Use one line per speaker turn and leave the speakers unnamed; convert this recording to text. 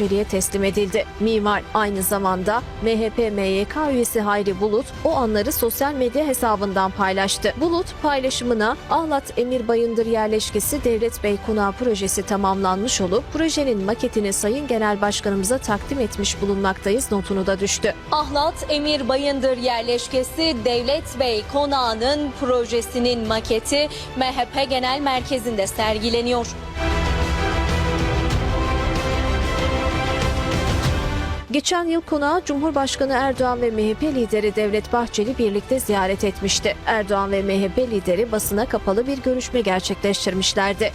Bahçeli'ye teslim edildi. Mimar aynı zamanda MHP MYK üyesi Hayri Bulut o anları sosyal medya hesabından paylaştı. Bulut paylaşımına Ahlat Emir Bayındır yerleşkesi Devlet Bey Konağı projesi tamamlanmış olup projenin maketini Sayın Genel Başkanımıza takdim etmiş bulunmaktayız notunu da düştü.
Ahlat Emir Bayındır yerleşkesi Devlet Bey Konağı'nın projesinin maketi MHP Genel Merkezi'nde sergileniyor.
Geçen yıl konağı Cumhurbaşkanı Erdoğan ve MHP lideri Devlet Bahçeli birlikte ziyaret etmişti. Erdoğan ve MHP lideri basına kapalı bir görüşme gerçekleştirmişlerdi.